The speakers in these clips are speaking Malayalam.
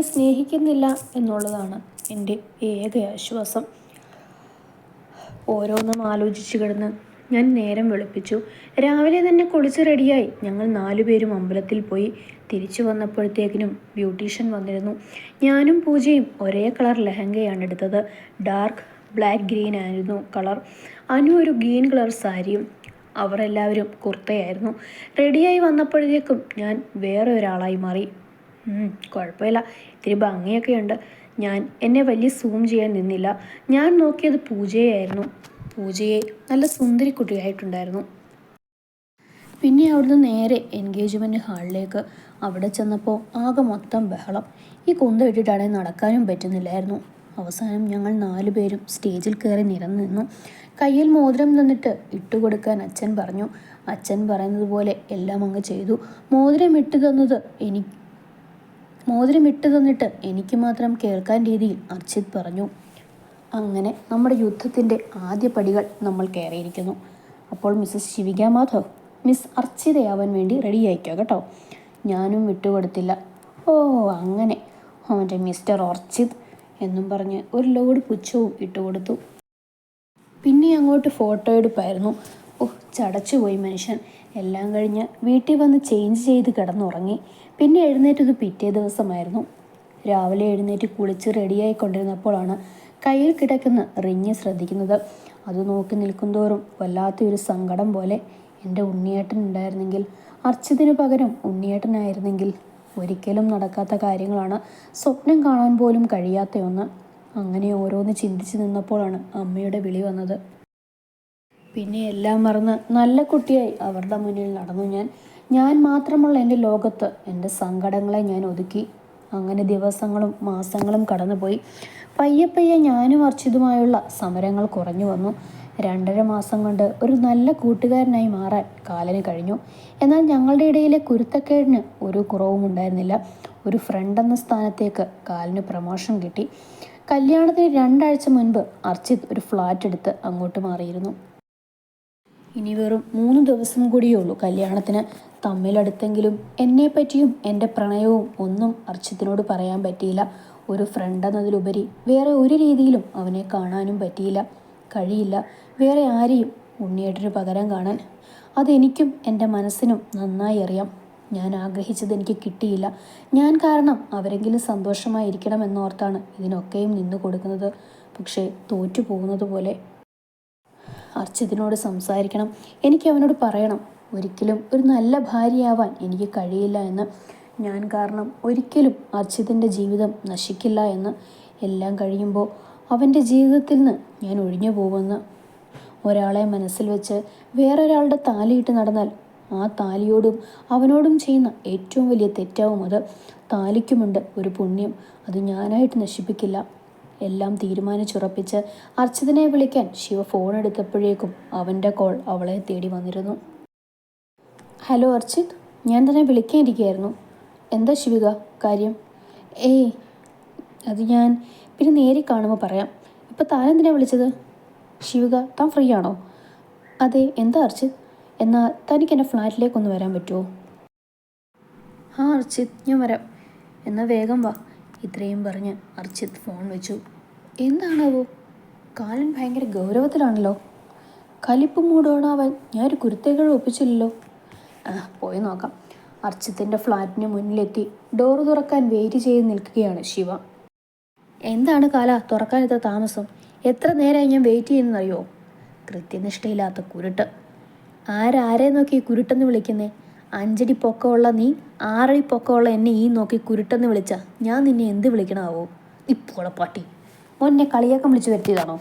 സ്നേഹിക്കുന്നില്ല എന്നുള്ളതാണ് എന്റെ ഏക ആശ്വാസം. ഓരോന്നും ആലോചിച്ച് കിടന്ന് ഞാൻ നേരം വെളുപ്പിച്ചു. രാവിലെ തന്നെ കുളിച്ച് റെഡിയായി. ഞങ്ങൾ നാലുപേരും അമ്പലത്തിൽ പോയി തിരിച്ചു വന്നപ്പോഴത്തേക്കിനും ബ്യൂട്ടീഷ്യൻ വന്നിരുന്നു. ഞാനും പൂജയും ഒരേ കളർ ലെഹങ്കയാണ് എടുത്തത്. ഡാർക്ക് ബ്ലാക്ക് ഗ്രീൻ ആയിരുന്നു കളർ. അനു ഒരു ഗ്രീൻ കളർ സാരിയും അവരെല്ലാവരും കുർത്തയായിരുന്നു. റെഡിയായി വന്നപ്പോഴത്തേക്കും ഞാൻ വേറെ ഒരാളായി മാറി. കുഴപ്പമില്ല. ഇത്തിരി ഭംഗിയൊക്കെ ഉണ്ട് ഞാൻ എന്നെ വലിയ സൂം ചെയ്യാൻ നിന്നില്ല. ഞാൻ നോക്കിയത് പൂജയായിരുന്നു പൂജയെ നല്ല സുന്ദരി കുട്ടിയായിട്ടുണ്ടായിരുന്നു. പിന്നെ അവിടുന്ന് നേരെ എൻഗേജ്മെന്റ് ഹാളിലേക്ക്. അവിടെ ചെന്നപ്പോൾ ആകെ മൊത്തം ബഹളം. ഈ കുന്ത ഇട്ടിട്ടാണെങ്കിൽ നടക്കാനും പറ്റുന്നില്ലായിരുന്നു. അവസാനം ഞങ്ങൾ നാലു പേരും സ്റ്റേജിൽ കയറി നിരന്നു നിന്നു. കയ്യിൽ മോതിരം തന്നിട്ട് ഇട്ടുകൊടുക്കാൻ അച്ഛൻ പറഞ്ഞു. അച്ഛൻ പറയുന്നത് പോലെ എല്ലാം അങ്ങ് ചെയ്തു. മോതിരം ഇട്ടു തന്നത് എനിക്ക് മോതിരം ഇട്ട് തന്നിട്ട് എനിക്ക് മാത്രം കേൾക്കാൻ രീതിയിൽ അർജിത് പറഞ്ഞു. അങ്ങനെ നമ്മുടെ യുദ്ധത്തിന്റെ ആദ്യ പടികൾ നമ്മൾ കയറിയിരിക്കുന്നു. അപ്പോൾ മിസ്സസ് ശിവിക മാധവ് മിസ് അർച്ചിതയാവാൻ വേണ്ടി റെഡി ആയിക്കോ കേട്ടോ? ഞാനും വിട്ടുകൊടുത്തില്ല. ഓ അങ്ങനെ. അവന്റെ മിസ്റ്റർ അർച്ചിത് എന്നും പറഞ്ഞ് ഒരു ലോഡ് പുച്ഛവും ഇട്ടുകൊടുത്തു. പിന്നെ അങ്ങോട്ട് ഫോട്ടോ എടുപ്പായിരുന്നു. ഓ ചടച്ചുപോയി മനുഷ്യൻ. എല്ലാം കഴിഞ്ഞ് വീട്ടിൽ വന്ന് ചേഞ്ച് ചെയ്ത് കിടന്നുറങ്ങി. പിന്നെ എഴുന്നേറ്റത് പിറ്റേ ദിവസമായിരുന്നു. രാവിലെ എഴുന്നേറ്റ് കുളിച്ച് റെഡിയായി കൊണ്ടിരുന്നപ്പോഴാണ് കയ്യിൽ കിടക്കുന്ന റിഞ്ഞ് ശ്രദ്ധിക്കുന്നത്. അത് നോക്കി നിൽക്കുന്തോറും വല്ലാത്തൊരു സങ്കടം പോലെ എന്റെ ഉണ്ണിയേട്ടൻ ഉണ്ടായിരുന്നെങ്കിൽ അർച്ചതിന് പകരം ഉണ്ണിയേട്ടനായിരുന്നെങ്കിൽ ഒരിക്കലും നടക്കാത്ത കാര്യങ്ങളാണ് സ്വപ്നം കാണാൻ പോലും കഴിയാത്ത ഒന്ന്. അങ്ങനെ ഓരോന്ന് ചിന്തിച്ച് നിന്നപ്പോഴാണ് അമ്മയുടെ വിളി വന്നത്. പിന്നെ എല്ലാം മറന്ന് നല്ല കുട്ടിയായി അവരുടെ മുന്നിൽ നടന്നു ഞാൻ. ഞാൻ മാത്രമുള്ള എന്റെ ലോകത്ത് എന്റെ സങ്കടങ്ങളെ ഞാൻ ഒതുക്കി. അങ്ങനെ ദിവസങ്ങളും മാസങ്ങളും കടന്നുപോയി. പയ്യെ പയ്യെ ഞാനും അർച്ചിതുമായുള്ള സമരങ്ങൾ കുറഞ്ഞു വന്നു. രണ്ടര മാസം കൊണ്ട് ഒരു നല്ല കൂട്ടുകാരനായി മാറാൻ കാലന് കഴിഞ്ഞു. എന്നാൽ ഞങ്ങളുടെ ഇടയിലെ കുരുത്തക്കേടിന് ഒരു കുറവും ഉണ്ടായിരുന്നില്ല. ഒരു ഫ്രണ്ട് എന്ന സ്ഥാനത്തേക്ക് കാലിന് പ്രമോഷൻ കിട്ടി. കല്യാണത്തിന് രണ്ടാഴ്ച മുൻപ് അർച്ചിത് ഒരു ഫ്ലാറ്റ് എടുത്ത് അങ്ങോട്ട് മാറിയിരുന്നു. ഇനി വെറും മൂന്ന് ദിവസം കൂടിയേ ഉള്ളൂ കല്യാണത്തിന്. തമ്മിലടുത്തെങ്കിലും എന്നെപ്പറ്റിയും എന്റെ പ്രണയവും ഒന്നും അർച്ചിത്തിനോട് പറയാൻ പറ്റിയില്ല. ഒരു ഫ്രണ്ട് എന്നതിലുപരി വേറെ ഒരു രീതിയിലും അവനെ കാണാനും പറ്റിയില്ല. കഴിയില്ല. വേറെ ആരെയും ഉണ്ണിയേട്ടന് പകരം കാണാൻ. അതെനിക്കും എന്റെ മനസ്സിനും നന്നായി അറിയാം. ഞാൻ ആഗ്രഹിച്ചത് എനിക്ക് കിട്ടിയില്ല. ഞാൻ കാരണം അവരെങ്കിലും സന്തോഷമായിരിക്കണം എന്നോർത്താണ് ഇതിനൊക്കെയും നിന്നു കൊടുക്കുന്നത് പക്ഷേ തോറ്റു പോകുന്നത് പോലെ അർച്ചിതിനോട് സംസാരിക്കണം. എനിക്ക് അവനോട് പറയണം. ഒരിക്കലും ഒരു നല്ല ഭാര്യയാവാൻ എനിക്ക് കഴിയില്ല എന്ന്. ഞാൻ കാരണം ഒരിക്കലും അർച്ചിതിന്റെ ജീവിതം നശിക്കില്ല എന്ന്. എല്ലാം കഴിയുമ്പോൾ അവന്റെ ജീവിതത്തിൽ നിന്ന് ഞാൻ ഒഴിഞ്ഞു പോകുമെന്ന്. ഒരാളെ മനസ്സിൽ വെച്ച് വേറൊരാളുടെ താലിയിട്ട് നടന്നാൽ ആ താലിയോടും അവനോടും ചെയ്യുന്ന ഏറ്റവും വലിയ തെറ്റാവും അത്. താലിക്കുമുണ്ട് ഒരു പുണ്യം. അത് ഞാനായിട്ട് നശിപ്പിക്കില്ല. എല്ലാം തീരുമാനിച്ചുറപ്പിച്ച് അർച്ചിതനെ വിളിക്കാൻ ശിവ ഫോൺ എടുത്തപ്പോഴേക്കും അവന്റെ കോൾ അവളെ തേടി വന്നിരുന്നു. ഹലോ അർച്ചിത്. ഞാൻ തന്നെ വിളിക്കാനിരിക്കുകയായിരുന്നു എന്താ ശിവിക? കാര്യം? ഏയ് അത് ഞാൻ പിന്നെ നേരിൽ കാണുമ്പോൾ പറയാം. ഇപ്പം താനെന്തിനാണ് വിളിച്ചത്? ശിവിക താൻ ഫ്രീ ആണോ അതെ എന്താ അർച്ചിത്? എന്നാൽ തനിക്ക് എന്റെ ഫ്ലാറ്റിലേക്കൊന്ന് വരാൻ പറ്റുമോ ആ അർച്ചിത് ഞാൻ വരാം. എന്നാൽ വേഗം വാ. ഇത്രയും പറഞ്ഞ് അർജിത് ഫോൺ വെച്ചു. എന്താണാവോ? കാലൻ ഭയങ്കര ഗൗരവത്തിലാണല്ലോ. കലിപ്പ് മൂടോണാവാൻ ഞാനൊരു കുരുത്തേകൾ ഒപ്പിച്ചില്ലല്ലോ. പോയി നോക്കാം. അർച്ചിത്തിന്റെ ഫ്ലാറ്റിന് മുന്നിലെത്തി. ഡോർ തുറക്കാൻ വെയിറ്റ് ചെയ്ത് നിൽക്കുകയാണ് ശിവ. എന്താണ് കാല? തുറക്കാൻ ഇത്ര താമസം. എത്ര നേരമായി ഞാൻ വെയിറ്റ് ചെയ്യുന്നറിയോ കൃത്യനിഷ്ഠയില്ലാത്ത കുരുട്ട്. ആരാരെ നോക്കി കുരുട്ടെന്ന് വിളിക്കുന്നേ? അഞ്ചടി പൊക്കമുള്ള നീ ആറടി പൊക്കമുള്ള എന്നെ ഈ നോക്കി കുരുട്ടെന്ന് വിളിച്ച ഞാൻ നിന്നെ എന്ത് വിളിക്കണാവോ? ഇപ്പോളെ പാട്ടി. മോനെ കളിയാക്കം വിളിച്ചു വരുത്തിയതാണോ?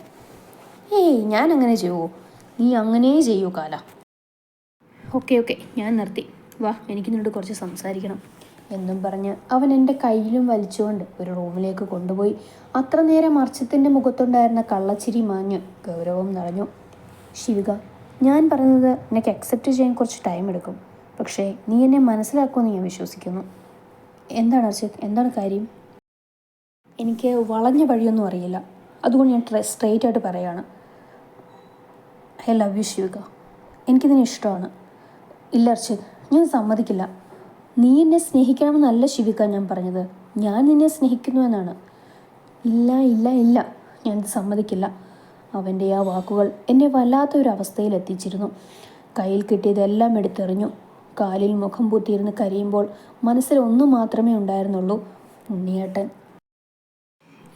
ഏയ് ഞാൻ അങ്ങനെ ചെയ്യുമോ നീ അങ്ങനെ ചെയ്യൂ കാല. Okay okay. ഞാൻ നിർത്തി. വാ എനിക്ക് നിന്നോട് കുറച്ച് സംസാരിക്കണം. എന്നും പറഞ്ഞ് അവൻ എന്റെ കയ്യിലും വലിച്ചുകൊണ്ട് ഒരു റൂമിലേക്ക് കൊണ്ടുപോയി. അത്ര നേരം അർച്ചത്തിന്റെ മുഖത്തുണ്ടായിരുന്ന കള്ളച്ചിരി മാഞ്ഞ് ഗൗരവം നിറഞ്ഞു. ശിവിക ഞാൻ പറഞ്ഞത് എനിക്ക് അക്സെപ്റ്റ് ചെയ്യാൻ കുറച്ച് ടൈം എടുക്കും. പക്ഷേ നീ എന്നെ മനസ്സിലാക്കുമെന്ന് ഞാൻ വിശ്വസിക്കുന്നു. എന്താണ് അർജിത് എന്താണ് കാര്യം? എനിക്ക് വളഞ്ഞ വഴിയൊന്നും അറിയില്ല. അതുകൊണ്ട് ഞാൻ സ്ട്രെയിറ്റ് ആയിട്ട് പറയാണ്. ഐ ലവ് യു ശിവിക എനിക്കിതിന് ഇഷ്ടമാണ്. ഇല്ല അർജിത് ഞാൻ സമ്മതിക്കില്ല. നീ എന്നെ സ്നേഹിക്കണമെന്നല്ല ശിവിക ഞാൻ പറഞ്ഞത്. ഞാൻ നിന്നെ സ്നേഹിക്കുന്നു എന്നാണ്. ഇല്ല ഇല്ല ഇല്ല. ഞാൻ സമ്മതിക്കില്ല. അവന്റെ ആ വാക്കുകൾ എന്നെ വല്ലാത്തൊരു എത്തിച്ചിരുന്നു കയ്യിൽ കിട്ടിയതെല്ലാം എടുത്തെറിഞ്ഞു. കാലിൽ മുഖം പൂത്തിയിരുന്ന് കരയുമ്പോൾ മനസ്സിൽ ഒന്നു മാത്രമേ ഉണ്ടായിരുന്നുള്ളൂ ഉണ്ണിയേട്ടൻ.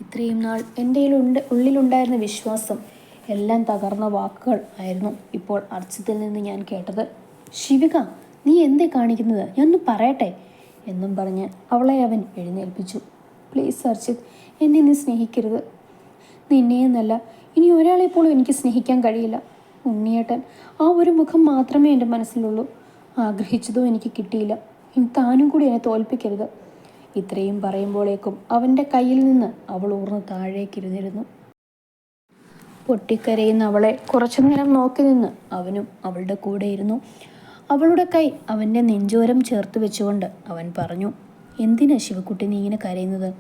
ഇത്രയും നാൾ എന്റെ ഉള്ളിലുണ്ട് ഉള്ളിലുണ്ടായിരുന്ന വിശ്വാസം എല്ലാം തകർന്ന വാക്കുകൾ ആയിരുന്നു ഇപ്പോൾ അർച്ചത്തിൽ നിന്ന് ഞാൻ കേട്ടത്. ശിവിക നീ എന്തേ കാണിക്കുന്നത്? ഞാൻ ഒന്ന് പറയട്ടെ? എന്നും പറഞ്ഞ് അവളെ അവൻ എഴുന്നേൽപ്പിച്ചു. പ്ലീസ് അർച്ചിത് എന്നെ നീ സ്നേഹിക്കരുത്. നിന്നെയെന്നല്ല ഇനി ഒരാളെ പോലും എനിക്ക് സ്നേഹിക്കാൻ കഴിയില്ല. ഉണ്ണിയേട്ടൻ ആ ഒരു മുഖം മാത്രമേ എന്റെ മനസ്സിലുള്ളൂ. ആഗ്രഹിച്ചതും എനിക്ക് കിട്ടിയില്ല. ഇനി താനും കൂടി എന്നെ തോൽപ്പിക്കരുത്. ഇത്രയും പറയുമ്പോഴേക്കും അവന്റെ കയ്യിൽ നിന്ന് അവൾ ഊർന്ന് താഴേക്ക് താഴേക്കിരുന്നിരുന്നു പൊട്ടിക്കരയുന്ന അവളെ കുറച്ചു നേരം നോക്കി നിന്ന് അവനും അവളുടെ കൂടെ ഇരുന്നു. അവളുടെ കൈ അവന്റെ നെഞ്ചോരം ചേർത്ത് വെച്ചുകൊണ്ട് അവൻ പറഞ്ഞു എന്തിനാ ശിവക്കുട്ടി നീ ഇങ്ങനെ കരയുന്നത്?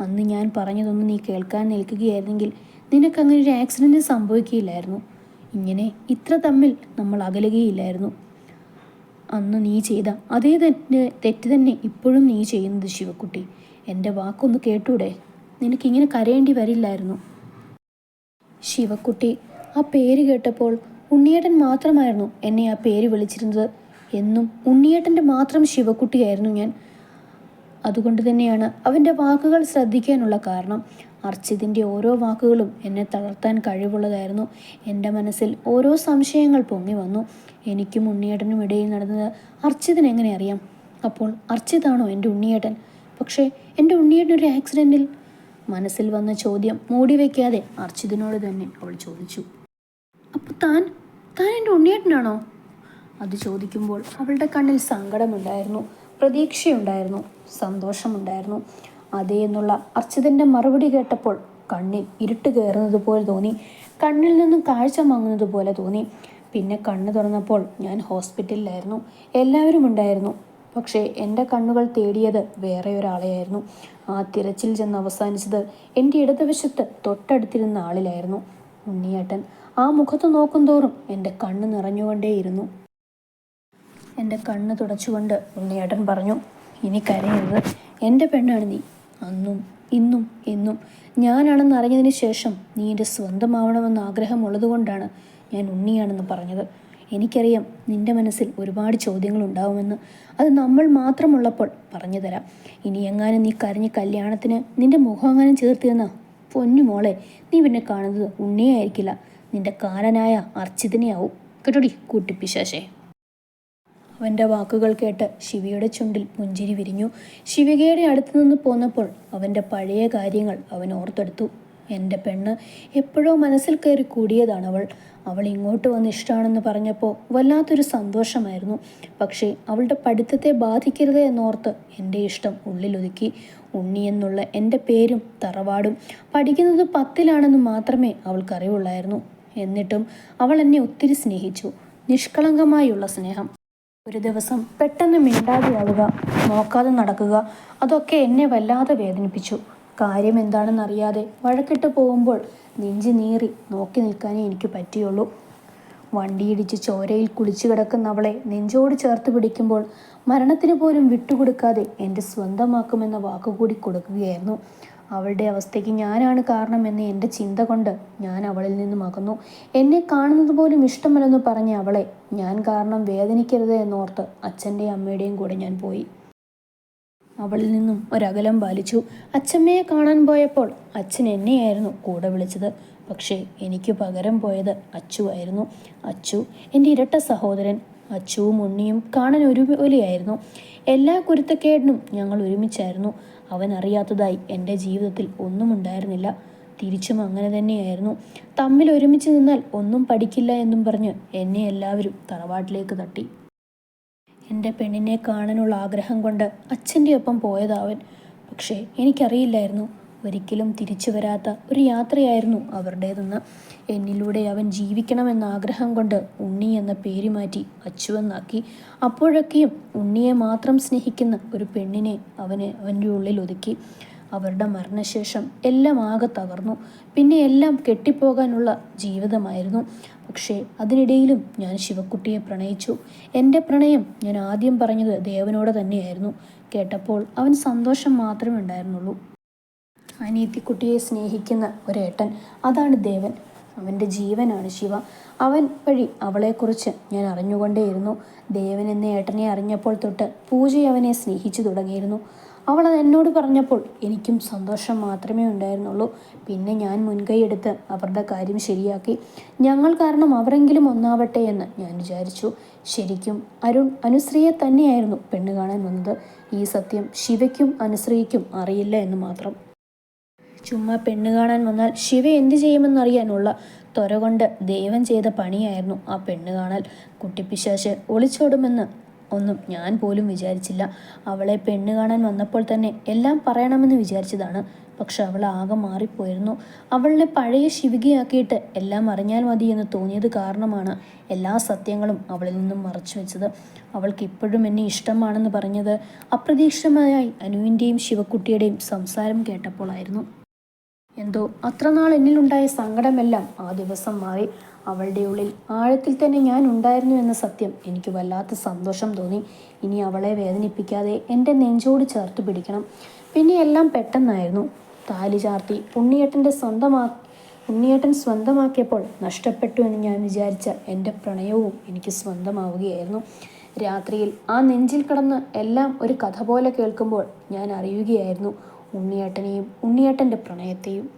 അന്ന് ഞാൻ പറഞ്ഞതൊന്നും നീ കേൾക്കാൻ നിൽക്കുകയായിരുന്നെങ്കിൽ നിനക്കങ്ങനെ ഒരു ആക്സിഡന്റ് സംഭവിക്കുകയില്ലായിരുന്നു. ഇങ്ങനെ ഇത്ര തമ്മിൽ നമ്മൾ അകലുകയില്ലായിരുന്നു. അന്ന് നീ ചെയ്ത അതേ തന്നെ തെറ്റ് തന്നെ ഇപ്പോഴും നീ ചെയ്യുന്നത് ശിവക്കുട്ടി. എന്റെ വാക്കൊന്ന് കേട്ടൂടെ? നിനക്കിങ്ങനെ കരയേണ്ടി വരില്ലായിരുന്നു. ശിവക്കുട്ടി ആ പേര് കേട്ടപ്പോൾ ഉണ്ണിയേട്ടൻ മാത്രമായിരുന്നു എന്നെ ആ പേര് വിളിച്ചിരുന്നത്. എന്നും ഉണ്ണിയേട്ടന്റെ മാത്രം ശിവക്കുട്ടിയായിരുന്നു ഞാൻ. അതുകൊണ്ട് തന്നെയാണ് അവന്റെ വാക്കുകൾ ശ്രദ്ധിക്കാനുള്ള കാരണം. അർച്ചിതിന്റെ ഓരോ വാക്കുകളും എന്നെ തളർത്താൻ കഴിവുള്ളതായിരുന്നു. എന്റെ മനസ്സിൽ ഓരോ സംശയങ്ങൾ പൊങ്ങി വന്നു. എനിക്കും ഉണ്ണിയേട്ടനും ഇടയിൽ നടന്നത് അർച്ചിതിന് എങ്ങനെ അറിയാം? അപ്പോൾ അർച്ചിതാണോ എന്റെ ഉണ്ണിയേട്ടൻ? പക്ഷേ എന്റെ ഉണ്ണിയേട്ടൻ ഒരു ആക്സിഡന്റിൽ മനസ്സിൽ വന്ന ചോദ്യം മൂടി വയ്ക്കാതെ അർച്ചിതിനോട് തന്നെ അവൾ ചോദിച്ചു. അപ്പോൾ താൻ താൻ എന്റെ ഉണ്ണിയേട്ടനാണോ? അത് ചോദിക്കുമ്പോൾ അവളുടെ കണ്ണിൽ സങ്കടമുണ്ടായിരുന്നു. പ്രതീക്ഷയുണ്ടായിരുന്നു. സന്തോഷമുണ്ടായിരുന്നു. അതേ എന്നുള്ള അർച്ചിതന്റെ മറുപടി കേട്ടപ്പോൾ കണ്ണിൽ ഇരുട്ട് കയറുന്നത് പോലെ തോന്നി. കണ്ണിൽ നിന്നും കാഴ്ച മങ്ങുന്നത് പോലെ തോന്നി. പിന്നെ കണ്ണ് തുറന്നപ്പോൾ ഞാൻ ഹോസ്പിറ്റലിലായിരുന്നു. എല്ലാവരും ഉണ്ടായിരുന്നു. പക്ഷേ എന്റെ കണ്ണുകൾ തേടിയത് വേറെ ഒരാളെയായിരുന്നു. ആ തിരച്ചിൽ ചെന്ന് അവസാനിച്ചത് എന്റെ ഇടതുവശത്ത് തൊട്ടടുത്തിരുന്ന ആളിലായിരുന്നു. ഉണ്ണിയേട്ടൻ ആ മുഖത്ത് നോക്കും തോറും എന്റെ കണ്ണ് നിറഞ്ഞുകൊണ്ടേയിരുന്നു. എന്റെ കണ്ണ് തുടച്ചുകൊണ്ട് ഉണ്ണിയേട്ടൻ പറഞ്ഞു ഇനി കരയരുത്. എന്റെ പെണ്ണാണ് നീ. അന്നും ഇന്നും എന്നും. ഞാനാണെന്ന് അറിഞ്ഞതിന് ശേഷം നീ എന്റെ സ്വന്തമാവണമെന്ന് ആഗ്രഹമുള്ളതുകൊണ്ടാണ് ഞാൻ ഉണ്ണിയാണെന്ന് പറഞ്ഞത്. എനിക്കറിയാം നിന്റെ മനസ്സിൽ ഒരുപാട് ചോദ്യങ്ങൾ ഉണ്ടാവുമെന്ന് അത് നമ്മൾ മാത്രമുള്ളപ്പോൾ പറഞ്ഞു തരാം ഇനി എങ്ങാനും നീ കരഞ്ഞ് കല്യാണത്തിന് നിന്റെ മുഖം എങ്ങാനും ചേർത്തിരുന്ന പൊന്നു മോളെ നീ പിന്നെ കാണുന്നത് ഉണ്ണിയായിരിക്കില്ല. നിന്റെ കാലനായ അർച്ചിതനെയാവും. കേട്ടോടി കൂട്ടിപ്പിശാശേ അവന്റെ വാക്കുകൾ കേട്ട് ശിവിയുടെ ചുണ്ടിൽ പുഞ്ചിരി വിരിഞ്ഞു. ശിവികയുടെ അടുത്തു നിന്ന് പോന്നപ്പോൾ അവന്റെ പഴയ കാര്യങ്ങൾ അവൻ ഓർത്തെടുത്തു. എന്റെ പെണ്ണ് എപ്പോഴോ മനസ്സിൽ കയറി കൂടിയതാണ് അവൾ. അവൾ ഇങ്ങോട്ട് വന്ന് ഇഷ്ടമാണെന്ന് പറഞ്ഞപ്പോൾ വല്ലാത്തൊരു സന്തോഷമായിരുന്നു. പക്ഷേ അവളുടെ പഠിത്തത്തെ ബാധിക്കരുത് എന്നോർത്ത് എന്റെ ഇഷ്ടം ഉള്ളിലൊതുക്കി ഉണ്ണി എന്നുള്ള എന്റെ പേരും തറവാടും. പഠിക്കുന്നത് പത്തിലാണെന്ന് മാത്രമേ അവൾക്കറിവുള്ളായിരുന്നു. എന്നിട്ടും അവൾ എന്നെ ഒത്തിരി സ്നേഹിച്ചു. നിഷ്കളങ്കമായുള്ള സ്നേഹം. ഒരു ദിവസം പെട്ടെന്ന് മിണ്ടാതെയാവുക നോക്കാതെ നടക്കുക അതൊക്കെ എന്നെ വല്ലാതെ വേദനിപ്പിച്ചു. കാര്യം എന്താണെന്നറിയാതെ വഴക്കിട്ട് പോകുമ്പോൾ നെഞ്ചു നീറി നോക്കി നിൽക്കാനേ എനിക്ക് പറ്റിയുള്ളൂ. വണ്ടിയിടിച്ച് ചോരയിൽ കുളിച്ചു കിടക്കുന്ന അവളെ നെഞ്ചോട് ചേർത്ത് പിടിക്കുമ്പോൾ മരണത്തിന് പോലും വിട്ടുകൊടുക്കാതെ എന്റെ സ്വന്തമാക്കുമെന്ന വാക്കുകൂടി കൊടുക്കുകയായിരുന്നു. അവളുടെ അവസ്ഥയ്ക്ക് ഞാനാണ് കാരണമെന്ന് എന്റെ ചിന്ത കൊണ്ട് ഞാൻ അവളിൽ നിന്നും അകന്നു എന്നെ കാണുന്നത് പോലും ഇഷ്ടമല്ലെന്ന് പറഞ്ഞ അവളെ ഞാൻ കാരണം വേദനിക്കരുത് എന്നോർത്ത് അച്ഛന്റെയും അമ്മയുടെയും കൂടെ ഞാൻ പോയി. അവളിൽ നിന്നും ഒരകലം പാലിച്ചു. അച്ഛമ്മയെ കാണാൻ പോയപ്പോൾ അച്ഛൻ എന്നെയായിരുന്നു കൂടെ വിളിച്ചത്. പക്ഷേ എനിക്ക് പകരം പോയത് അച്ചു ആയിരുന്നു. അച്ചു എന്റെ ഇരട്ട സഹോദരൻ. അച്ചുവും ഉണ്ണിയും കാണാൻ ഒരുപോലെയായിരുന്നു. എല്ലാ കുരുത്തക്കേടിനും ഞങ്ങൾ ഒരുമിച്ചായിരുന്നു. അവൻ അറിയാത്തതായി എന്റെ ജീവിതത്തിൽ ഒന്നും ഉണ്ടായിരുന്നില്ല തിരിച്ചും അങ്ങനെ തന്നെയായിരുന്നു. തമ്മിൽ ഒരുമിച്ച് നിന്നാൽ ഒന്നും പഠിക്കില്ല എന്നും പറഞ്ഞ് എന്നെ എല്ലാവരും തറവാട്ടിലേക്ക് തട്ടി. എന്റെ പെണ്ണിനെ കാണാനുള്ള ആഗ്രഹം കൊണ്ട് അച്ഛന്റെ ഒപ്പം പോയതാവൻ പക്ഷേ എനിക്കറിയില്ലായിരുന്നു. ഒരിക്കലും തിരിച്ചു വരാത്ത ഒരു യാത്രയായിരുന്നു അവരുടേതെന്ന്. എന്നിലൂടെ അവൻ ജീവിക്കണമെന്ന ആഗ്രഹം കൊണ്ട് ഉണ്ണി എന്ന പേര് മാറ്റി അച്ചുവെന്നാക്കി. അപ്പോഴൊക്കെയും ഉണ്ണിയെ മാത്രം സ്നേഹിക്കുന്ന ഒരു പെണ്ണിനെ അവന് അവന്റെ ഉള്ളിൽ ഒതുക്കി. അവരുടെ മരണശേഷം എല്ലാം ആകെ തകർന്നു. പിന്നെ എല്ലാം കെട്ടിപ്പോകാനുള്ള ജീവിതമായിരുന്നു. പക്ഷേ അതിനിടയിലും ഞാൻ ശിവക്കുട്ടിയെ പ്രണയിച്ചു. എന്റെ പ്രണയം ഞാൻ ആദ്യം പറഞ്ഞത് ദേവനോട് തന്നെയായിരുന്നു. കേട്ടപ്പോൾ അവൻ സന്തോഷം മാത്രമേ ഉണ്ടായിരുന്നുള്ളൂ. അനീതിക്കുട്ടിയെ സ്നേഹിക്കുന്ന ഒരേട്ടൻ. അതാണ് ദേവൻ. അവന്റെ ജീവനാണ് ശിവ. അവൻ വഴി അവളെക്കുറിച്ച് ഞാൻ അറിഞ്ഞുകൊണ്ടേയിരുന്നു. ദേവൻ എന്ന ഏട്ടനെ അറിഞ്ഞപ്പോൾ തൊട്ട് പൂജ അവനെ സ്നേഹിച്ചു തുടങ്ങിയിരുന്നു. അവൾ അത് എന്നോട് പറഞ്ഞപ്പോൾ എനിക്കും സന്തോഷം മാത്രമേ ഉണ്ടായിരുന്നുള്ളൂ. പിന്നെ ഞാൻ മുൻകൈയെടുത്ത് അവരുടെ കാര്യം ശരിയാക്കി. ഞങ്ങൾ കാരണം അവരെങ്കിലും ഒന്നാവട്ടെ എന്ന് ഞാൻ വിചാരിച്ചു. ശരിക്കും അരുൺ അനുശ്രീയെ തന്നെയായിരുന്നു പെണ്ണ് കാണാൻ വന്നത്. ഈ സത്യം ശിവയ്ക്കും അനുശ്രീയ്ക്കും അറിയില്ല എന്ന് മാത്രം. ചുമ്മാ പെണ്ണ് കാണാൻ വന്നാൽ ശിവ എന്തു ചെയ്യുമെന്നറിയാനുള്ള ത്വര കൊണ്ട് ദൈവം ചെയ്ത പണിയായിരുന്നു ആ പെണ്ണ് കാണൽ. കുട്ടിപ്പിശാശ് ഒളിച്ചോടുമെന്ന് ഒന്നും ഞാൻ പോലും വിചാരിച്ചില്ല. അവളെ പെണ്ണ് കാണാൻ വന്നപ്പോൾ തന്നെ എല്ലാം പറയണമെന്ന് വിചാരിച്ചതാണ്. പക്ഷെ അവൾ ആകെ മാറിപ്പോയിരുന്നു. അവളെ പഴയ ശിവികയാക്കിയിട്ട് എല്ലാം അറിഞ്ഞാൽ മതി എന്ന് തോന്നിയത് കാരണമാണ് എല്ലാ സത്യങ്ങളും അവളിൽ നിന്നും മറച്ചു വെച്ചത്. അവൾക്ക് ഇപ്പോഴും എന്നെ ഇഷ്ടമാണെന്ന് പറഞ്ഞത് അപ്രതീക്ഷിതമായി അനുവിന്റെയും ശിവക്കുട്ടിയുടെയും സംസാരം കേട്ടപ്പോഴായിരുന്നു എന്തോ അത്രനാൾ എന്നിലുണ്ടായ സങ്കടമെല്ലാം ആ ദിവസം മാറി. അവളുടെ ഉള്ളിൽ ആഴത്തിൽ തന്നെ ഞാൻ ഉണ്ടായിരുന്നു എന്ന സത്യം എനിക്ക് വല്ലാത്ത സന്തോഷം തോന്നി. ഇനി അവളെ വേദനിപ്പിക്കാതെ എന്റെ നെഞ്ചോട് ചേർത്ത് പിടിക്കണം. പിന്നെ എല്ലാം പെട്ടെന്നായിരുന്നു. താലി ചാർത്തി ഉണ്ണിയേട്ടന്റെ സ്വന്തമാ ഉണ്ണിയേട്ടൻ സ്വന്തമാക്കിയപ്പോൾ നഷ്ടപ്പെട്ടു എന്ന് ഞാൻ വിചാരിച്ച എന്റെ പ്രണയവും എനിക്ക് സ്വന്തമാവുകയായിരുന്നു. രാത്രിയിൽ ആ നെഞ്ചിൽ കിടന്ന് എല്ലാം ഒരു കഥ പോലെ കേൾക്കുമ്പോൾ ഞാൻ അറിയുകയായിരുന്നു. ഉണ്ണിയേട്ടനെയും ഉണ്ണിയേട്ടന്റെ പ്രണയത്തെയും.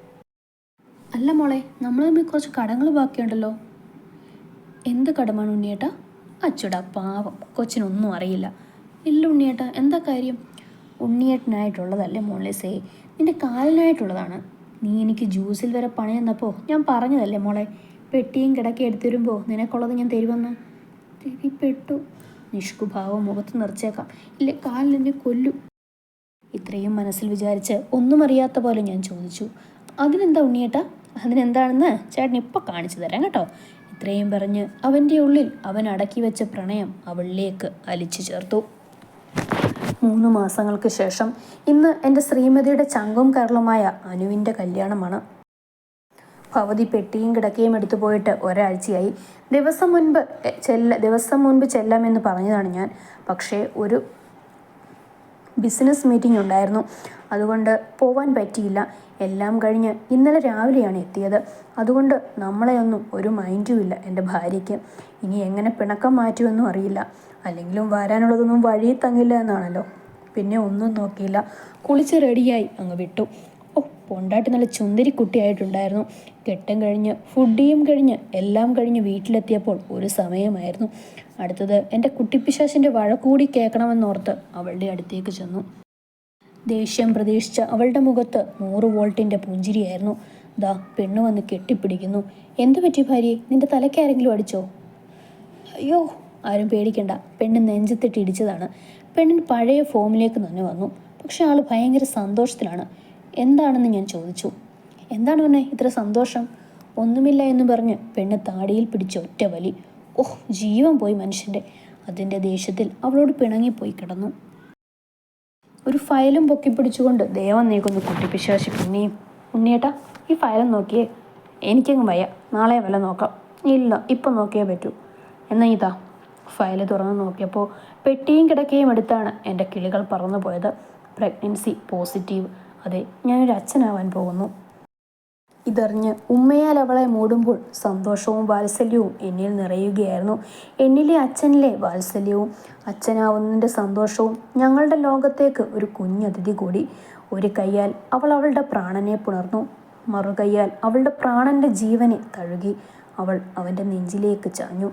അല്ല മോളെ നമ്മൾ തമ്മിൽ കുറച്ച് കടങ്ങൾ ബാക്കിയുണ്ടല്ലോ. എന്ത് കടമാണ് ഉണ്ണിയേട്ട? അച്ചുടാ പാവം. കൊച്ചിനൊന്നും അറിയില്ല. ഇല്ല ഉണ്ണിയേട്ട എന്താ കാര്യം? ഉണ്ണിയേട്ടനായിട്ടുള്ളതല്ലേ മോളെ സേ? നിന്റെ കാലിനായിട്ടുള്ളതാണ്. നീ എനിക്ക് ജ്യൂസിൽ വരെ പണി തന്നപ്പോൾ ഞാൻ പറഞ്ഞതല്ലേ മോളെ? പെട്ടിയും കിടക്കി എടുത്തു വരുമ്പോൾ നിനക്കുള്ളത് ഞാൻ തരുമെന്ന്? തിരി പെട്ടു നിഷ്കുഭാവം മുഖത്ത് നിറച്ചേക്കാം. ഇല്ലേ കാലിൽ എന്നെ കൊല്ലും. ഇത്രയും മനസ്സിൽ വിചാരിച്ച് ഒന്നും അറിയാത്ത പോലെ ഞാൻ ചോദിച്ചു അതിനെന്താ ഉണ്ണിയേട്ടാ? അതിനെന്താണെന്ന് ചേട്ടൻ ഇപ്പോൾ കാണിച്ചു തരാം കേട്ടോ. ഇത്രയും പറഞ്ഞ് അവന്റെ ഉള്ളിൽ അവൻ അടക്കി വെച്ച പ്രണയം അവളിലേക്ക് അലിച്ചു ചേർത്തു. മൂന്ന് മാസങ്ങൾക്ക് ശേഷം ഇന്ന് എന്റെ ശ്രീമതിയുടെ ചങ്കും കരളുമായ അനുവിന്റെ കല്യാണമാണ്. ഭവതി പെട്ടിയും കിടക്കയും എടുത്തു പോയിട്ട് ഒരാഴ്ചയായി. ദിവസം മുൻപ് ചെല്ല ദിവസം മുൻപ് ചെല്ലാമെന്ന് പറഞ്ഞതാണ് ഞാൻ. പക്ഷേ ഒരു ബിസിനസ് മീറ്റിംഗ് ഉണ്ടായിരുന്നു. അതുകൊണ്ട് പോവാൻ പറ്റിയില്ല. എല്ലാം കഴിഞ്ഞ് ഇന്നലെ രാവിലെയാണ് എത്തിയത്. അതുകൊണ്ട് നമ്മളെയൊന്നും ഒരു മൈൻഡും ഇല്ല എന്റെ ഭാര്യയ്ക്ക്. ഇനി എങ്ങനെ പിണക്കം മാറ്റുമെന്നും അറിയില്ല. അല്ലെങ്കിലും വരാനുള്ളതൊന്നും വഴി തങ്ങില്ല എന്നാണല്ലോ. പിന്നെ ഒന്നും നോക്കിയില്ല. കുളിച്ച് റെഡിയായി അങ്ങ് വിട്ടു. ഓ പൊണ്ടാട്ടി നല്ല ചുന്തിരി കുട്ടിയായിട്ടുണ്ടായിരുന്നു കെട്ടും കഴിഞ്ഞ് ഫുഡിയും കഴിഞ്ഞ് എല്ലാം കഴിഞ്ഞ് വീട്ടിലെത്തിയപ്പോൾ ഒരു സമയമായിരുന്നു. അടുത്തത് എന്റെ കുട്ടിപ്പിശാശിന്റെ വഴക്കൂടി കേൾക്കണമെന്നോർത്ത് അവളുടെ അടുത്തേക്ക് ചെന്നു. ദേഷ്യം പ്രതീക്ഷിച്ച അവളുടെ മുഖത്ത് നൂറ് വോൾട്ടിന്റെ പുഞ്ചിരിയായിരുന്നു. ദാ പെണ്ണ് വന്ന് കെട്ടിപ്പിടിക്കുന്നു. എന്തു പറ്റി ഭാര്യയെ നിന്റെ തലയ്ക്ക് ആരെങ്കിലും അടിച്ചോ? അയ്യോ ആരും പേടിക്കണ്ട. പെണ്ണ് നെഞ്ചത്തിട്ട് ഇടിച്ചതാണ്. പെണ്ണിന് പഴയ ഫോമിലേക്ക് തന്നെ വന്നു. പക്ഷെ ആൾ ഭയങ്കര സന്തോഷത്തിലാണ്. എന്താണെന്ന് ഞാൻ ചോദിച്ചു. എന്താണ് പറഞ്ഞേ ഇത്ര സന്തോഷം? ഒന്നുമില്ല എന്ന് പറഞ്ഞ് പെണ്ണ് താടിയിൽ പിടിച്ച ഒറ്റ വലി. ഓഹ് ജീവൻ പോയി മനുഷ്യന്റെ. അതിന്റെ ദേഷ്യത്തിൽ അവളോട് പിണങ്ങിപ്പോയി കിടന്നു. ഒരു ഫയലും പൊക്കി പിടിച്ചുകൊണ്ട് നീക്കുന്നു കുട്ടിപ്പിശാശി പിന്നെയും ഉണ്ണിയേട്ടാ ഈ ഫയലും നോക്കിയേ. എനിക്കങ്ങ് വയ്യ. നാളെ വല്ല നോക്കാം. ഇല്ല ഇപ്പം നോക്കിയേ പറ്റൂ. എന്നാ ഇതാ. ഫയൽ തുറന്ന് നോക്കിയപ്പോൾ പെട്ടിയും കിടക്കയും എടുത്താണ് എന്റെ കിളികൾ പറന്നു പോയത് പ്രഗ്നൻസി പോസിറ്റീവ്. അതെ ഞാനൊരു അച്ഛനാവാൻ പോകുന്നു. ഇതറിഞ്ഞ് ഉമ്മയാൽ അവളെ മൂടുമ്പോൾ സന്തോഷവും വാത്സല്യവും എന്നിൽ നിറയുകയായിരുന്നു. എന്നിലെ അച്ഛനിലെ വാത്സല്യവും അച്ഛനാവുന്നതിന്റെ സന്തോഷവും ഞങ്ങളുടെ ലോകത്തേക്ക് ഒരു കുഞ്ഞതിഥി കൂടി. ഒരു കൈയാൽ അവൾ അവളുടെ പ്രാണനെ പുണർന്നു. മറുകൈയാൽ അവളുടെ പ്രാണന്റെ ജീവനെ തഴുകി അവൾ അവന്റെ നെഞ്ചിലേക്ക് ചാഞ്ഞു.